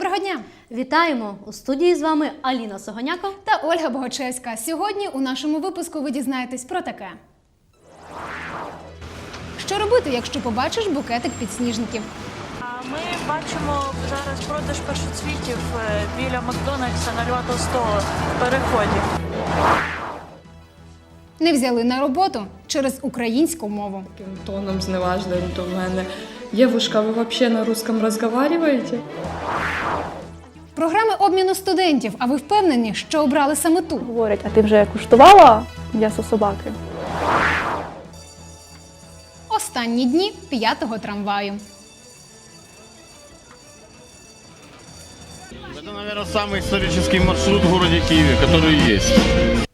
Доброго дня! Вітаємо! У студії з вами Аліна Согоняко. Та Ольга Богочевська. Сьогодні у нашому випуску ви дізнаєтесь про таке. Що робити, якщо побачиш букетик підсніжників? Ми бачимо зараз продаж першоцвітів е, біля Макдональдса на Льва Толстого в переході Не взяли на роботу через українську мову. таким тоном зневажливим до мене. Девушка, ви взагалі на русском розмовляєте? Програми обміну студентів. А ви впевнені, що обрали саме ту? Говорять, а ти вже куштувала м'ясо собаки? Останні дні п'ятого трамваю. Это, наверное, самый исторический маршрут в городе Киеве, который есть.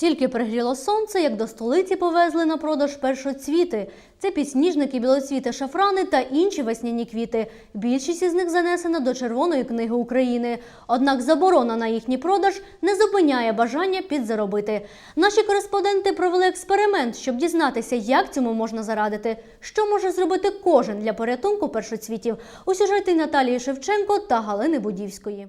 Тільки пригріло сонце, як до столиці повезли на продаж першоцвіти. Це підсніжники, білоцвіти, шафрани та інші весняні квіти. Більшість із них занесена до Червоної книги України. Однак заборона на їхній продаж не зупиняє бажання підзаробити. Наші кореспонденти провели експеримент, щоб дізнатися, як цьому можна зарадити. Що може зробити кожен для порятунку першоцвітів у сюжеті Наталії Шевченко та Галини Будівської.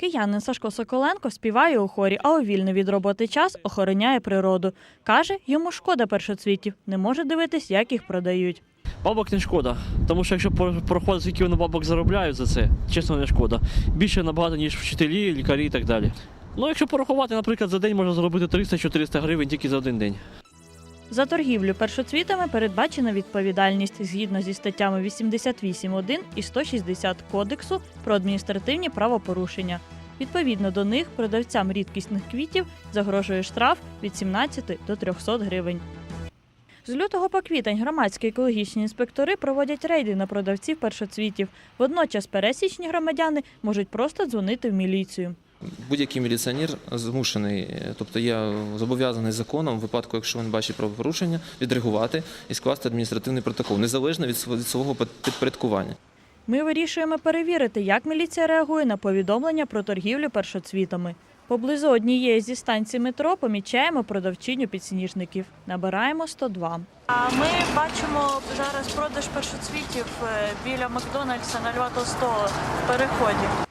Киянин Сашко Соколенко співає у хорі, а у вільний від роботи час охороняє природу. Каже, йому шкода першоцвітів, не може дивитись, як їх продають. Бабок не шкода, тому що якщо проходить, скільки вони бабок заробляють за це, чесно, не шкода. Більше набагато, ніж вчителі, лікарі і так далі. Ну, якщо порахувати, наприклад, за день можна заробити 300-400 гривень тільки за один день. За торгівлю першоцвітами передбачена відповідальність згідно зі статтями 88.1 і 160 Кодексу про адміністративні правопорушення. Відповідно до них продавцям рідкісних квітів загрожує штраф від 17 до 300 гривень. З лютого по квітень громадські екологічні інспектори проводять рейди на продавців першоцвітів. Водночас пересічні громадяни можуть просто дзвонити в міліцію. Будь-який міліціонер змушений, е, тобто я зобов'язаний законом, в випадку, якщо він бачить правопорушення, відреагувати і скласти адміністративний протокол, незалежно від свого- підпорядкування. Ми вирішуємо перевірити, як міліція реагує на повідомлення про торгівлю першоцвітами. Поблизу однієї зі станцій метро помічаємо продавчиню підсніжників. Набираємо 102. А ми бачимо зараз продаж першоцвітів е, біля Макдональдса на Льва Толстого в переході.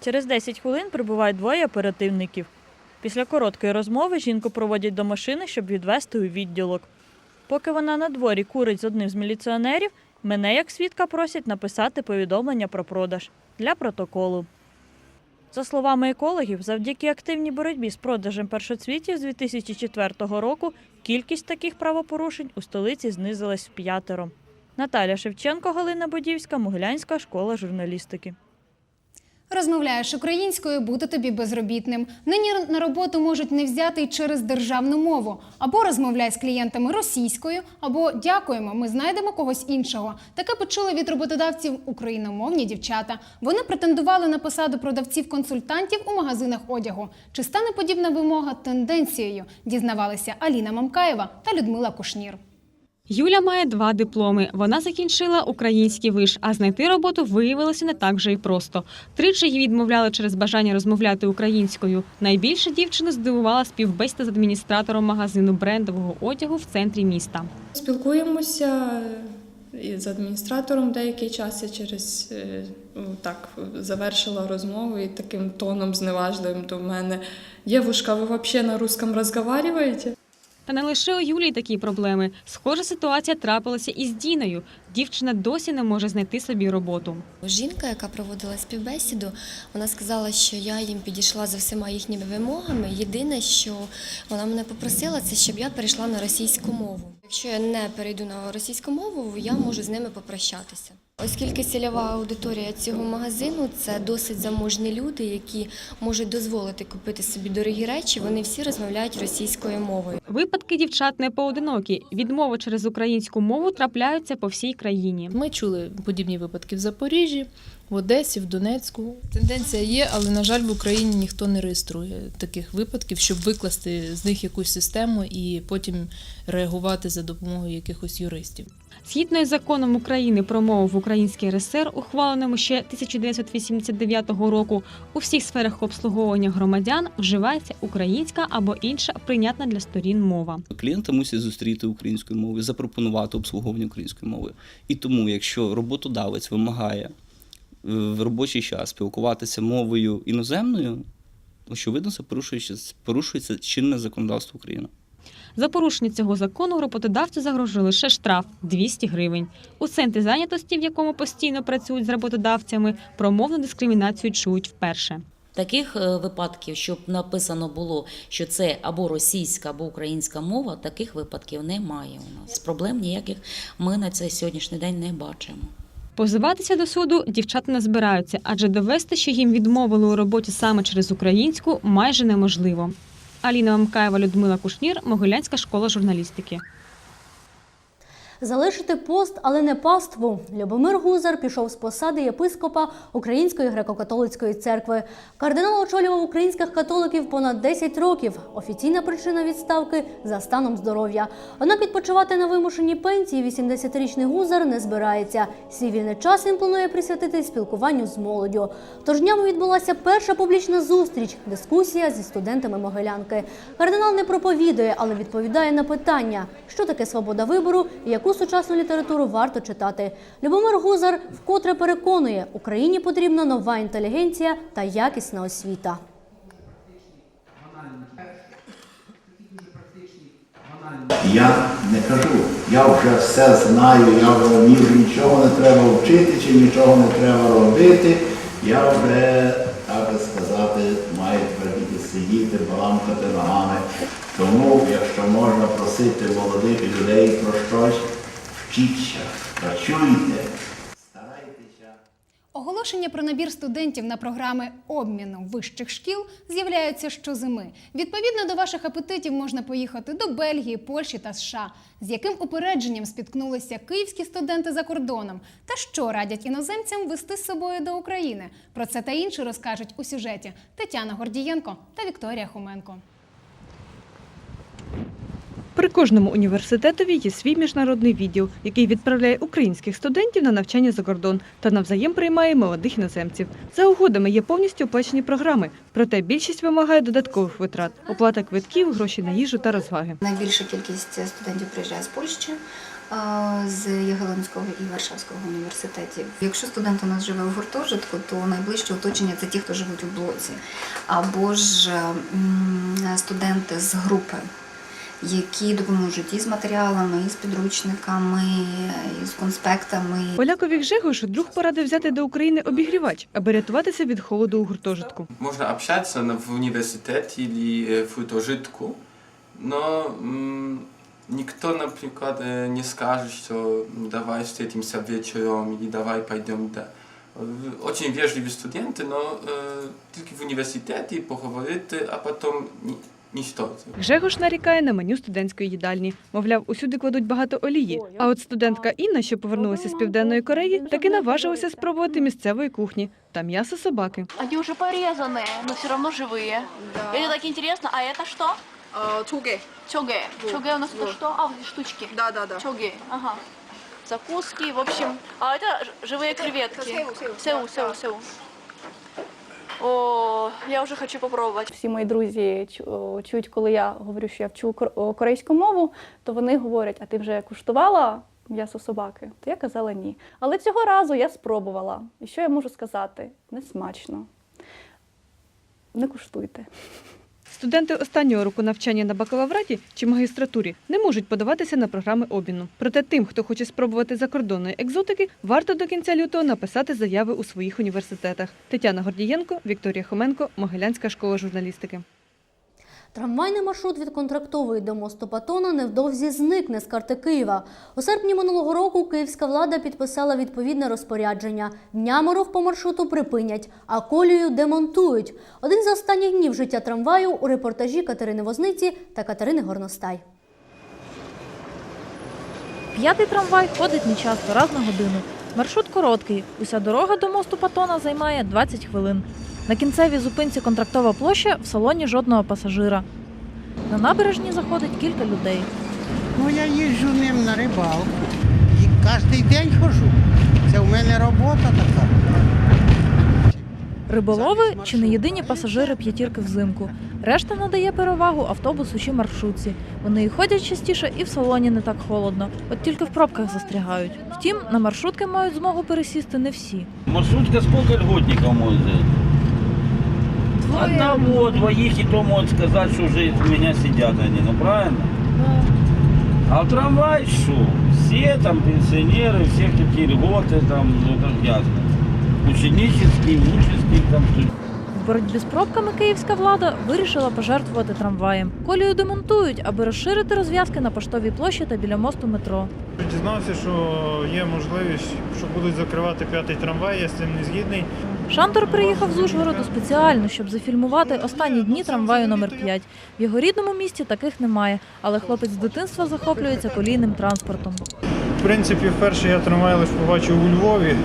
Через 10 хвилин прибувають двоє оперативників. Після короткої розмови жінку проводять до машини, щоб відвести у відділок. Поки вона на дворі курить з одним з міліціонерів, мене як свідка просять написати повідомлення про продаж для протоколу. За словами екологів, завдяки активній боротьбі з продажем першоцвітів з 2004 року кількість таких правопорушень у столиці знизилась в п'ятеро. Наталя Шевченко, Галина Бодівська, Могилянська школа журналістики. Розмовляєш українською, бути тобі безробітним. Нині на роботу можуть не взяти й через державну мову. Або розмовляй з клієнтами російською, або дякуємо, ми знайдемо когось іншого. Таке почули від роботодавців україномовні дівчата. Вони претендували на посаду продавців-консультантів у магазинах одягу. Чи стане подібна вимога тенденцією? Дізнавалися Аліна Мамкаєва та Людмила Кушнір. Юля має два дипломи. Вона закінчила український виш, а знайти роботу виявилося не так же й просто. Тричі їй відмовляли через бажання розмовляти українською. Найбільше дівчину здивувала співбесіда з адміністратором магазину брендового одягу в центрі міста. Спілкуємося і з адміністратором деякий час я через е, ну, так завершила розмову і таким тоном зневажливим до мене. Девушка, ви взагалі на русском розмовляєте? Та не лише у Юлії такі проблеми. Схожа ситуація трапилася і з Діною. Дівчина досі не може знайти собі роботу. Жінка, яка проводила співбесіду, вона сказала, що я їм підійшла за всіма їхніми вимогами. Єдине, що вона мене попросила, це щоб я перейшла на російську мову. Якщо я не перейду на російську мову, я можу з ними попрощатися. Оскільки цільова аудиторія цього магазину це досить заможні люди, які можуть дозволити купити собі дорогі речі, вони всі розмовляють російською мовою. Випадки дівчат не поодинокі. Відмови через українську мову трапляються по всій країні. Ми чули подібні випадки в Запоріжжі, в Одесі, в Донецьку. Тенденція є, але на жаль, в Україні ніхто не реєструє таких випадків, щоб викласти з них якусь систему і потім реагувати за допомогою якихось юристів. Згідно із законом України про мову в Українській РСР, ухваленому ще 1989 року, у всіх сферах обслуговування громадян вживається українська або інша прийнятна для сторін мова. Клієнти мусять зустріти українською мовою, запропонувати обслуговування українською мовою. І тому, якщо роботодавець вимагає в робочий час спілкуватися мовою іноземною, очевидно, це порушується, порушується чинне законодавство України. За порушення цього закону роботодавцю загрожує лише штраф 200 гривень. У центрі зайнятості, в якому постійно працюють з роботодавцями, про мовну дискримінацію чують вперше. Таких е, випадків, щоб написано було, що це або російська, або українська мова, таких випадків немає у нас. Проблем ніяких ми на цей сьогоднішній день не бачимо. Позиватися до суду дівчата не збираються, адже довести, що їм відмовили у роботі саме через українську, майже неможливо. Аліна Мамкаєва, Людмила Кушнір, Могилянська школа журналістики. Залишити пост, але не паству. Любомир Гузар пішов з посади єпископа Української греко-католицької церкви. Кардинал очолював українських католиків понад 10 років. Офіційна причина відставки за станом здоров'я. Однак відпочивати на вимушеній пенсії 80-річний Гузар не збирається. Свій вільний час він планує присвятити спілкуванню з молоддю. Тож днями відбулася перша публічна зустріч, дискусія зі студентами Могилянки. Кардинал не проповідує, але відповідає на питання, що таке свобода вибору і яку сучасну літературу варто читати. Любомир Гузар вкотре переконує, Україні потрібна нова інтелігенція та якісна освіта. Я не кажу, я вже все знаю, я вже нічого не треба вчити чи нічого не треба робити. Я вже, так би сказати, маю твердіти сидіти, баламкати ногами. Тому, якщо можна просити молодих людей про щось, вчіться, працюйте. Оголошення про набір студентів на програми обміну вищих шкіл з'являються щозими. Відповідно до ваших апетитів можна поїхати до Бельгії, Польщі та США. З яким упередженням спіткнулися київські студенти за кордоном та що радять іноземцям вести з собою до України? Про це та інше розкажуть у сюжеті Тетяна Гордієнко та Вікторія Хоменко. При кожному університетові є свій міжнародний відділ, який відправляє українських студентів на навчання за кордон та навзаєм приймає молодих іноземців. За угодами є повністю оплачені програми, проте більшість вимагає додаткових витрат: оплата квитків, гроші на їжу та розваги. Найбільша кількість студентів приїжджає з Польщі, з Ягелонського і Варшавського університетів. Якщо студент у нас живе в гуртожитку, то найближче оточення це ті, хто живуть у блоці, або ж студенти з групи Які допоможуть і з матеріалами, і з підручниками, і з конспектами. Полякові Гжегош друг порадив взяти до України обігрівач, аби рятуватися від холоду у гуртожитку. Można общаться на- в университете или э, в гуртожитку, но м, никто, например, э, не скажет, что давай встретимся вечером или давай пойдем. Да. Э, Очень вежливые студенты, но э, только в университете поговорить, а потом ни, ничто. Гжегош нарікає на меню студентської їдальні. Мовляв, усюди кладуть багато олії. А от студентка Інна, що повернулася з південної Кореї, таки наважилася спробувати місцевої кухні та м'ясо собаки. Они уже порезанные, но все равно живые. Это так интересно. А это что? Чуге. Чоге. Чоге у нас это что? А, вот эти штучки. Да, да, да. Чоге. Ага. Закуски, в общем. А это ж- живые креветки. Сеу, сеу. Сеу, сеу, сеу. О, я вже хочу попробувати. Всі мої друзі чують, коли я говорю, що я вчу корейську мову, то вони говорять: а ти вже куштувала м'ясо собаки? То я казала ні. Але цього разу я спробувала. І що я можу сказати? Не смачно. Не куштуйте. Студенти останнього року навчання на бакалавраті чи магістратурі не можуть подаватися на програми обміну. Проте тим, хто хоче спробувати закордонної екзотики, варто до кінця лютого написати заяви у своїх університетах. Тетяна Гордієнко, Вікторія Хоменко, Могилянська школа журналістики. Трамвайний маршрут від контрактової до мосту Патона невдовзі зникне з карти Києва. У серпні минулого року київська влада підписала відповідне розпорядження. Днями рух по маршруту припинять, а колію демонтують. Один з останніх днів життя трамваю у репортажі Катерини Возниці та Катерини Горностай. П'ятий трамвай ходить нечасто, раз на годину. Маршрут короткий. Уся дорога до мосту Патона займає 20 хвилин. На кінцевій зупинці контрактова площа в салоні жодного пасажира. На набережні заходить кілька людей. Ну, я їжджу ним на рибалку. І кожен день хожу. Це в мене робота така. Риболови чи не єдині пасажири п'ятірки взимку. Решта надає перевагу автобусу чи маршрутці. Вони і ходять частіше, і в салоні не так холодно. От тільки в пробках застрягають. Втім, на маршрутки мають змогу пересісти не всі. Маршрутка сколько льготников может взять? Одного, двоих, и то может сказать, что уже у меня сидят они, ну правильно? А в трамвай что? Все там пенсионеры, все какие льготы там, ну это ж ясно. Ученические, учительские там. В боротьбі з пробками київська влада вирішила пожертвувати трамваєм. Колію демонтують, аби розширити розв'язки на поштовій площі та біля мосту метро. Дізнався, що є можливість, що будуть закривати п'ятий трамвай, я з цим не згідний. Шантор приїхав з Ужгороду спеціально, щоб зафільмувати останні дні трамваю номер 5 В його рідному місті таких немає, але хлопець з дитинства захоплюється колійним транспортом. В принципі, вперше я трамвай лише побачив у Львові.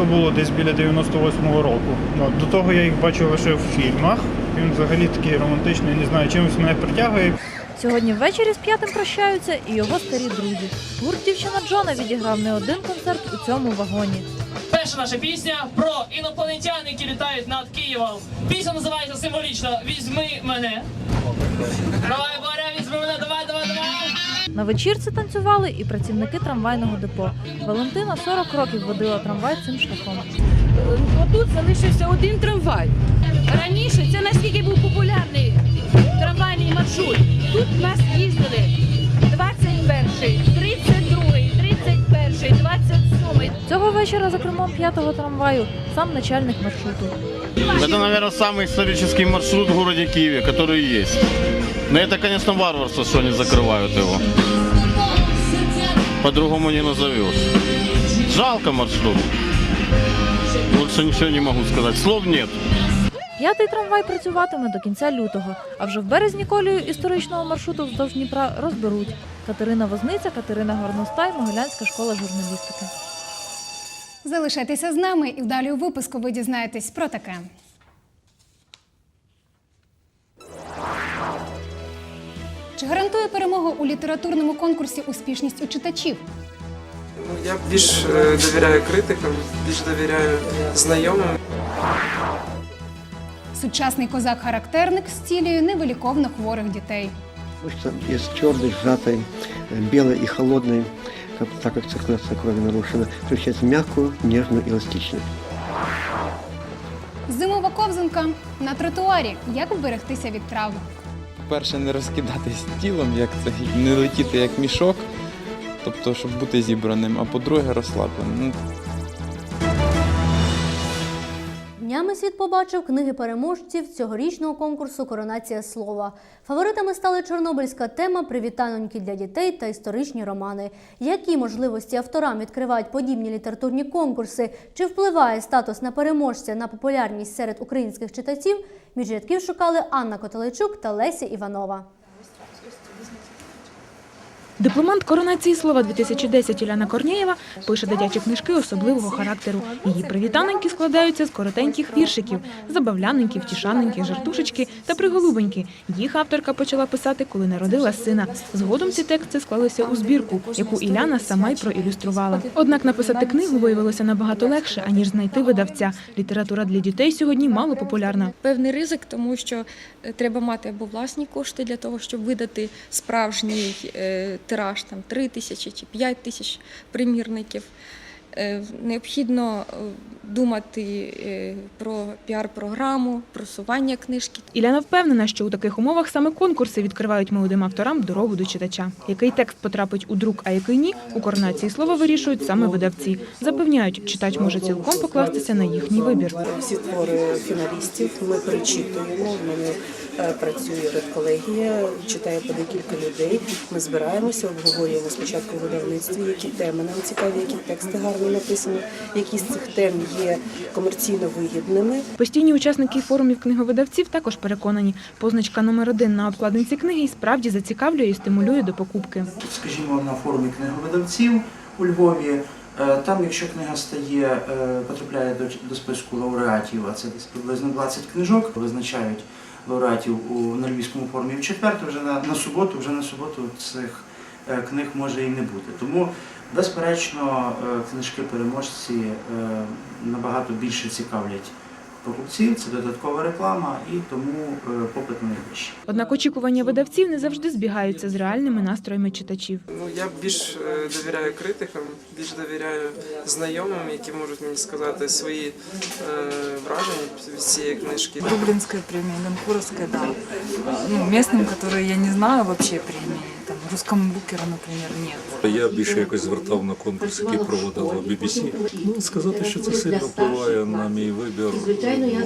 То було десь біля 98-го року. До того я їх бачив лише в фільмах. Він взагалі такий романтичний, не знаю, чимось мене притягує. Сьогодні ввечері з п'ятим прощаються і його старі друзі. Гурт дівчина Джона відіграв не один концерт у цьому вагоні. Перша наша пісня про інопланетян, які літають над Києвом. Пісня називається символічно Візьми мене. Давай, Боря, візьми мене, давай, давай, давай. На вечірці танцювали і працівники трамвайного депо. Валентина 40 років водила трамвай цим шляхом. Отут залишився один трамвай. Раніше це наскільки був популярний трамвайний маршрут. Тут в нас їздили 21-й, 32-й, 31-й, 27-й. Цього вечора за кермом п'ятого трамваю сам начальник маршруту. Это, наверное, самый исторический маршрут в городе Киеве, который есть. Но это, конечно, варварство, что они закрывают его. По-другому не назовешь. Жалко маршрут. Больше ничего не могу сказать. Слов нет. П'ятий трамвай працюватиме до кінця лютого, а вже в березні колію історичного маршруту вздовж Дніпра розберуть. Катерина Возниця, Катерина Горностай, Могилянська школа журналістики. Залишайтеся з нами і далі у випуску ви дізнаєтесь про таке. Чи гарантує перемогу у літературному конкурсі успішність у читачів? Я більш е, довіряю критикам, більш довіряю знайомим. Сучасний козак-характерник зцілює невиліковно хворих дітей. Мышца из твердой, сжатой, э, белой и холодной, как- так как циркуляция крови нарушена, превращается в мягкую, нежную и эластичную. Зимова ковзанка на тротуарі. Як вберегтися від травм? Перше, не розкидатись тілом, як це, не летіти як мішок, тобто, щоб бути зібраним, а по-друге, розслабленим. Днями світ побачив книги переможців цьогорічного конкурсу Коронація слова. Фаворитами стали чорнобильська тема, привітаноньки для дітей та історичні романи. Які можливості авторам відкривають подібні літературні конкурси? Чи впливає статус на переможця на популярність серед українських читачів? Між рядків шукали Анна Котелейчук та Леся Іванова. Дипломант коронації слова 2010 Уляна Корнєєва пише дитячі книжки особливого характеру. Її привітаненьки складаються з коротеньких віршиків, забавляненькі, втішаненькі, жартушечки та приголубенькі. Їх авторка почала писати, коли народила сина. Згодом ці тексти склалися у збірку, яку Іляна сама й проілюструвала. Однак написати книгу виявилося набагато легше, аніж знайти видавця. Література для дітей сьогодні мало популярна. Певний ризик, тому що е, треба мати або власні кошти для того, щоб видати справжній е, тираж, там 3 тисячі чи 5 тисяч примірників. Е, Необхідно е, думати е, про піар-програму, просування книжки. Іляна впевнена, що у таких умовах саме конкурси відкривають молодим авторам дорогу до читача. Який текст потрапить у друк, а який ні, у коронації слова вирішують саме видавці. Запевняють, читач може цілком покластися на їхній вибір. Всі твори фіналістів ми перечитуємо. Е, працює редколегія, читає по декілька людей. Ми збираємося, обговорюємо спочатку в видавництві, які теми нам цікаві, які тексти гарно написані, які з цих тем є комерційно вигідними. Постійні учасники форумів книговидавців також переконані, позначка номер один на обкладинці книги і справді зацікавлює і стимулює до покупки. скажімо, на форумі книговидавців у Львові. Е, Там, якщо книга стає, е, потрапляє до, до списку лауреатів, а це десь приблизно 20 книжок, визначають лауреатів у на Львівському форумі в четверто вже на, на суботу, вже на суботу цих е, книг може і не бути. Тому, безперечно, е, книжки-переможці е, набагато більше цікавлять покупців, це додаткова реклама і тому е, попит найвищий. Однак очікування видавців не завжди збігаються з реальними настроями читачів. Ну я більш е, довіряю критикам, більш довіряю знайомим, які можуть мені сказати свої е, враження від цієї книжки. Рублинская премия, Ленкуровская, да. Ну, местным, которые я не знаю вообще премии. Русскому букеру, например, нет. Я більше якось звертав на конкурс, який проводила BBC. Ну, сказати, що це сильно впливає на мій вибір,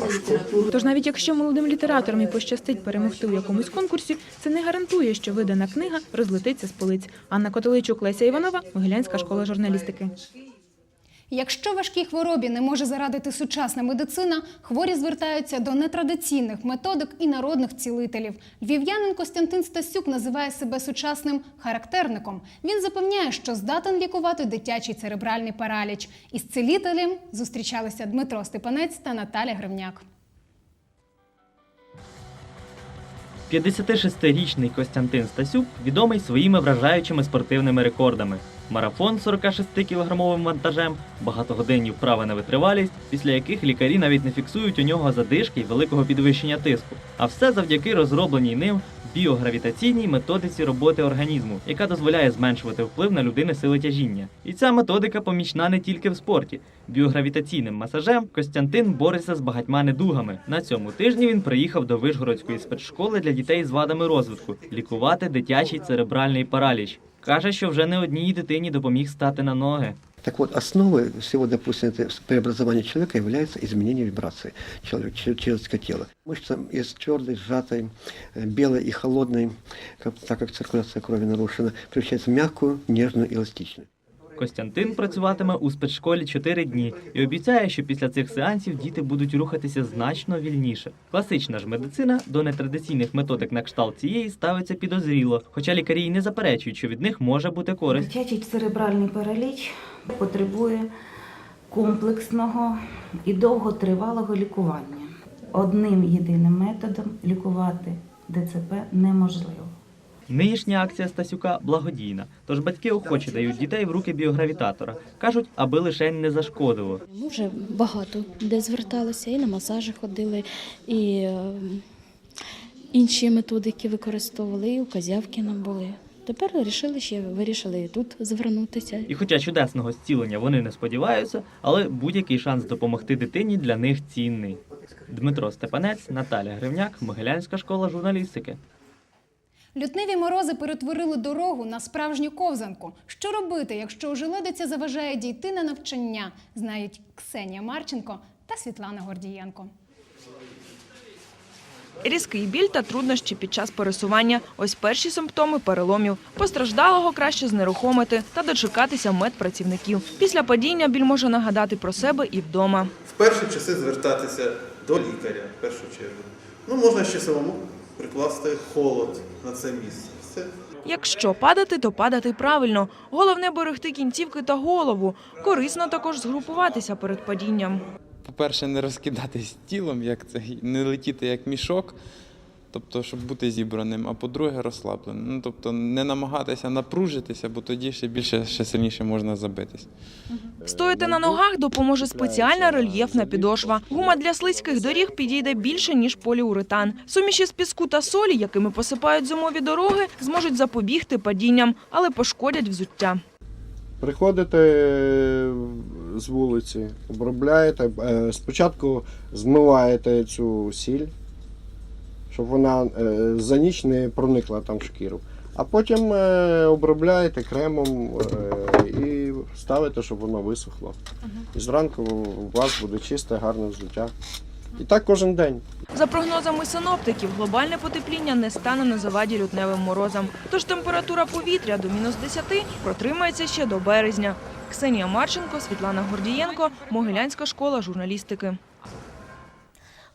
важко. Тож навіть якщо молодим літераторам і пощастить перемогти у якомусь конкурсі, це не гарантує, що видана книга розлетиться з полиць. Анна Котеличук, Леся Іванова, Могилянська школа журналістики. Якщо важкій хворобі не може зарадити сучасна медицина, хворі звертаються до нетрадиційних методик і народних цілителів. Львів'янин Костянтин Стасюк називає себе сучасним характерником. Він запевняє, що здатен лікувати дитячий церебральний параліч. Із цілителем зустрічалися Дмитро Степанець та Наталя Гривняк. 56-річний Костянтин Стасюк відомий своїми вражаючими спортивними рекордами. Марафон з 46-кілограмовим вантажем, багатогодинні вправи на витривалість, після яких лікарі навіть не фіксують у нього задишки й великого підвищення тиску. А все завдяки розробленій ним біогравітаційній методиці роботи організму, яка дозволяє зменшувати вплив на людини сили тяжіння. І ця методика помічна не тільки в спорті. Біогравітаційним масажем Костянтин бореться з багатьма недугами. На цьому тижні він приїхав до Вишгородської спецшколи для дітей з вадами розвитку лікувати дитячий церебральний параліч. Каже, що вже не одній дитині допоміг стати на ноги. Так вот, основой всего, допустим, это преобразования человека является изменение вибрации человека, че- человеческого тела. Мышца из твердой, сжатой, э, белой и холодной, как- так как циркуляция крови нарушена, превращается в мягкую, нежную и эластичную. Костянтин працюватиме у спецшколі 4 дні і обіцяє, що після цих сеансів діти будуть рухатися значно вільніше. Класична ж медицина до нетрадиційних методик на кшталт цієї ставиться підозріло, хоча лікарі й не заперечують, що від них може бути користь. Дитячий церебральний параліч потребує комплексного і довготривалого лікування. Одним єдиним методом лікувати ДЦП неможливо. Нинішня акція Стасюка благодійна, тож батьки охоче дають дітей в руки біогравітатора. кажуть, аби лише не зашкодило. Ми вже багато де зверталися, і на масажі ходили, і е, інші методики використовували, і у Козявки нам були. Тепер вирішили ще вирішили і тут звернутися. І хоча чудесного зцілення вони не сподіваються, але будь-який шанс допомогти дитині для них цінний. Дмитро Степанець, Наталя Гривняк, Могилянська школа журналістики. Лютневі морози перетворили дорогу на справжню ковзанку. Що робити, якщо ожеледиця заважає дійти на навчання, знають Ксенія Марченко та Світлана Гордієнко. Різкий біль та труднощі під час пересування – ось перші симптоми переломів. Постраждалого краще знерухомити та дочекатися медпрацівників. Після падіння біль може нагадати про себе і вдома. в перші часи звертатися до лікаря в першу чергу. Ну, можна ще самому прикласти холод на це місце. Все. Якщо падати, то падати правильно. Головне – берегти кінцівки та голову. Корисно також згрупуватися перед падінням. По-перше, не розкидатись тілом, як це, не летіти як мішок, тобто, щоб бути зібраним, а по-друге, розслабленим. Ну, тобто не намагатися напружитися, бо тоді ще більше, ще сильніше можна забитись. Стояти на ногах допоможе спеціальна рельєфна підошва. Гума для слизьких доріг підійде більше, ніж поліуретан. Суміші з піску та солі, якими посипають зимові дороги, зможуть запобігти падінням, але пошкодять взуття. Приходите з вулиці, обробляєте, е, спочатку змиваєте цю сіль, щоб вона е, за ніч не проникла там в шкіру. А потім е, обробляєте кремом е, і ставите, щоб воно висохло. І зранку у вас буде чисте, гарне взуття. І так кожен день. За прогнозами синоптиків, глобальне потепління не стане на заваді лютневим морозам. Тож температура повітря до мінус 10 протримається ще до березня. Ксенія Марченко, Світлана Гордієнко, Могилянська школа журналістики.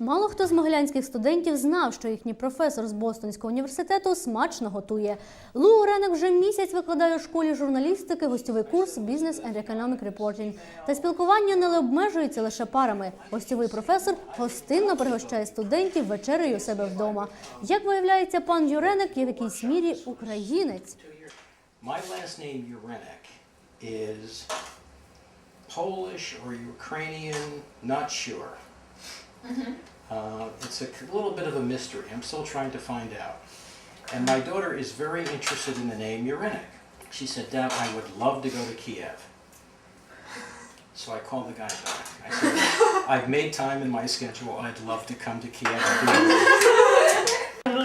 Мало хто з могилянських студентів знав, що їхній професор з Бостонського університету смачно готує. Лу Оренек вже місяць викладає у школі журналістики гостьовий курс Business and Economic Reporting. Та спілкування не обмежується лише парами. Гостьовий професор гостинно пригощає студентів вечерею у себе вдома. Як виявляється, пан Юренек є в якійсь мірі українець. My last name, Urenek, is Polish or Ukrainian, not sure. Uh, it's a little bit of a mystery. I'm still trying to find out. And my daughter is very interested in the name Urenek. She said, Dad, I would love to go to Kiev. So I called the guy back. I said, I've made time in my schedule. I'd love to come to Kiev.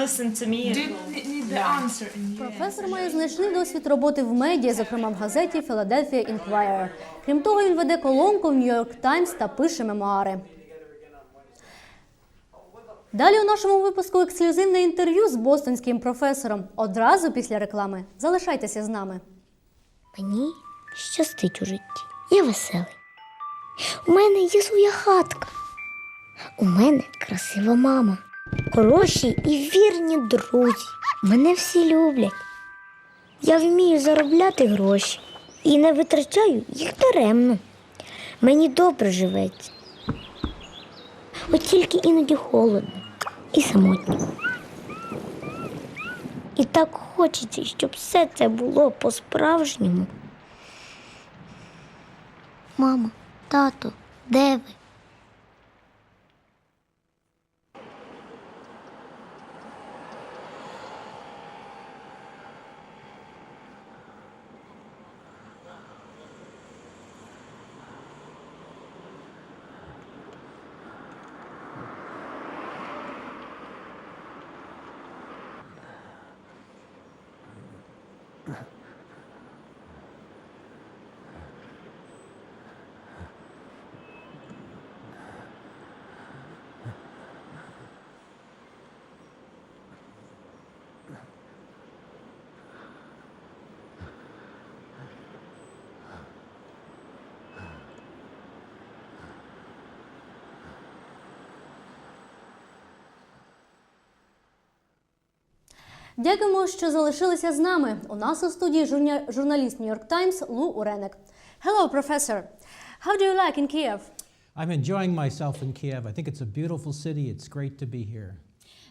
Listen to me. Професор має значний досвід роботи в медіа, зокрема в газеті Philadelphia Inquirer. Крім того, він веде колонку в New York Times та пише мемуари. Далі у нашому випуску ексклюзивне інтерв'ю з бостонським професором. Одразу після реклами. Залишайтеся з нами. Мені щастить у житті. Я веселий. У мене є своя хатка. У мене красива мама. Хороші і вірні друзі. Мене всі люблять. Я вмію заробляти гроші і не витрачаю їх даремно. Мені добре живеться. От тільки іноді холодно і самотні. І так хочеться, щоб все це було по-справжньому. Мамо, тато, де ви? Дякуємо, що залишилися з нами. У нас у студії журня- журналіст New York Times Лу Уренек. Hello, professor. How do you like in Kiev? I'm enjoying myself in Kiev. I think it's a beautiful city. It's great to be here.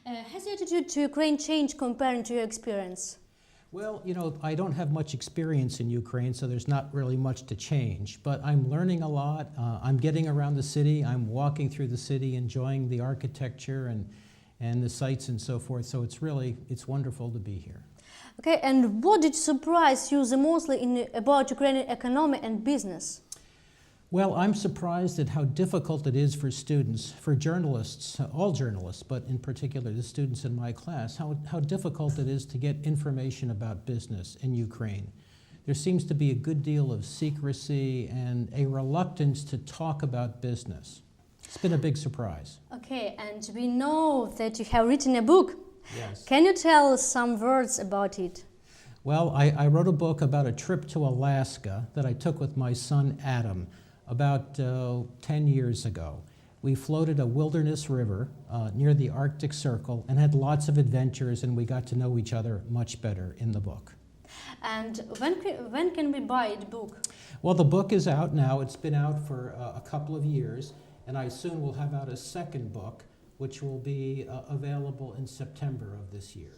Uh, has your attitude to Ukraine changed comparing to your experience? Well, you know, I don't have much experience in Ukraine, so there's not really much to change. But I'm learning a lot. Uh, I'm getting around the city. I'm walking through the city, enjoying the architecture and and the sites and so forth. So it's really it's wonderful to be here. Okay, and what did surprise you the mostly in about Ukrainian economy and business? Well, I'm surprised at how difficult it is for students, for journalists, all journalists, but in particular the students in my class, how, how difficult it is to get information about business in Ukraine. There seems to be a good deal of secrecy and a reluctance to talk about business. It's been a big surprise. Okay, and we know that you have written a book. Yes. Can you tell some words about it? Well, I, I wrote a book about a trip to Alaska that I took with my son Adam about uh, 10 years ago. We floated a wilderness river uh, near the Arctic Circle and had lots of adventures, and we got to know each other much better in the book. And when, when can we buy the book? Well, the book is out now. It's been out for uh, a couple of years, and I soon will have out a second book, which will be uh, available in September of this year.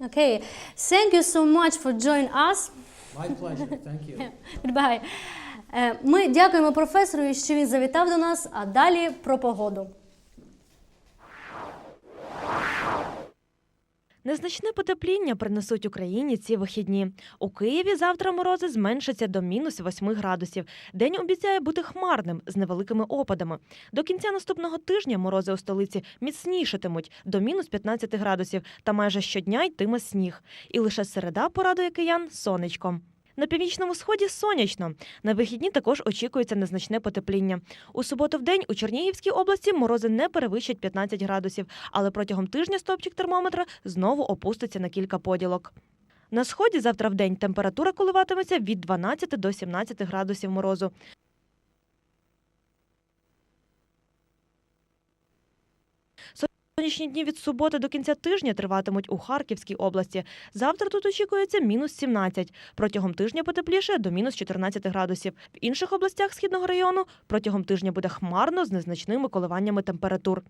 Okay, thank you so much for joining us. My pleasure. Thank you. Goodbye. Е, Ми дякуємо професору, що він завітав до нас, а далі про погоду. Незначне потепління принесуть Україні ці вихідні. У Києві завтра морози зменшаться до мінус 8 градусів. День обіцяє бути хмарним з невеликими опадами. До кінця наступного тижня морози у столиці міцнішатимуть до мінус 15 градусів та майже щодня йтиме сніг. І лише середа порадує киян сонечком. На північному сході сонячно. На вихідні також очікується незначне потепління. У суботу в день у Чернігівській області морози не перевищать 15 градусів, але протягом тижня стопчик термометра знову опуститься на кілька поділок. На сході завтра в день температура коливатиметься від 12 до 17 градусів морозу. Сонячні дні від суботи до кінця тижня триватимуть у Харківській області. Завтра тут очікується мінус 17. Протягом тижня потепліше до мінус 14 градусів. В інших областях східного району протягом тижня буде хмарно з незначними коливаннями температур.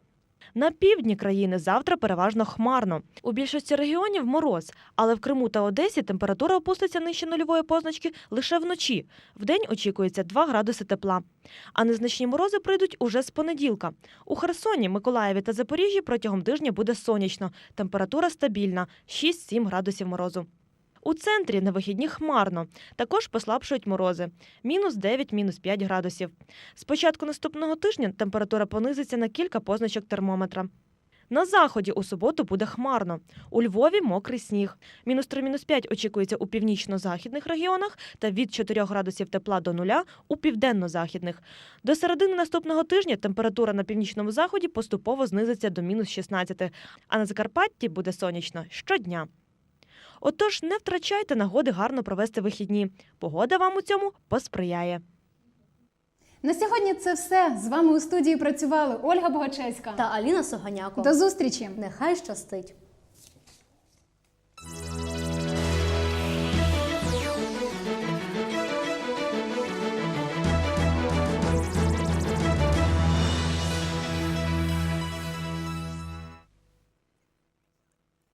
На півдні країни завтра переважно хмарно. У більшості регіонів мороз, але в Криму та Одесі температура опуститься нижче нульової позначки лише вночі. Вдень очікується 2 градуси тепла. А незначні морози прийдуть уже з понеділка. У Херсоні, Миколаєві та Запоріжжі протягом тижня буде сонячно. Температура стабільна 6-7 градусів морозу. У центрі на вихідні хмарно. Також послабшують морози мінус 9, мінус 5 градусів. З початку наступного тижня температура понизиться на кілька позначок термометра. На заході у суботу буде хмарно. У Львові мокрий сніг. Мінус 3, мінус 5 очікується у північно-західних регіонах та від 4 градусів тепла до нуля у південно-західних. До середини наступного тижня температура на північному заході поступово знизиться до мінус 16, а на Закарпатті буде сонячно щодня. Отож, не втрачайте нагоди гарно провести вихідні. Погода вам у цьому посприяє. На сьогодні це все. З вами у студії працювали Ольга Богачевська та Аліна Соганяко. До зустрічі! Нехай щастить.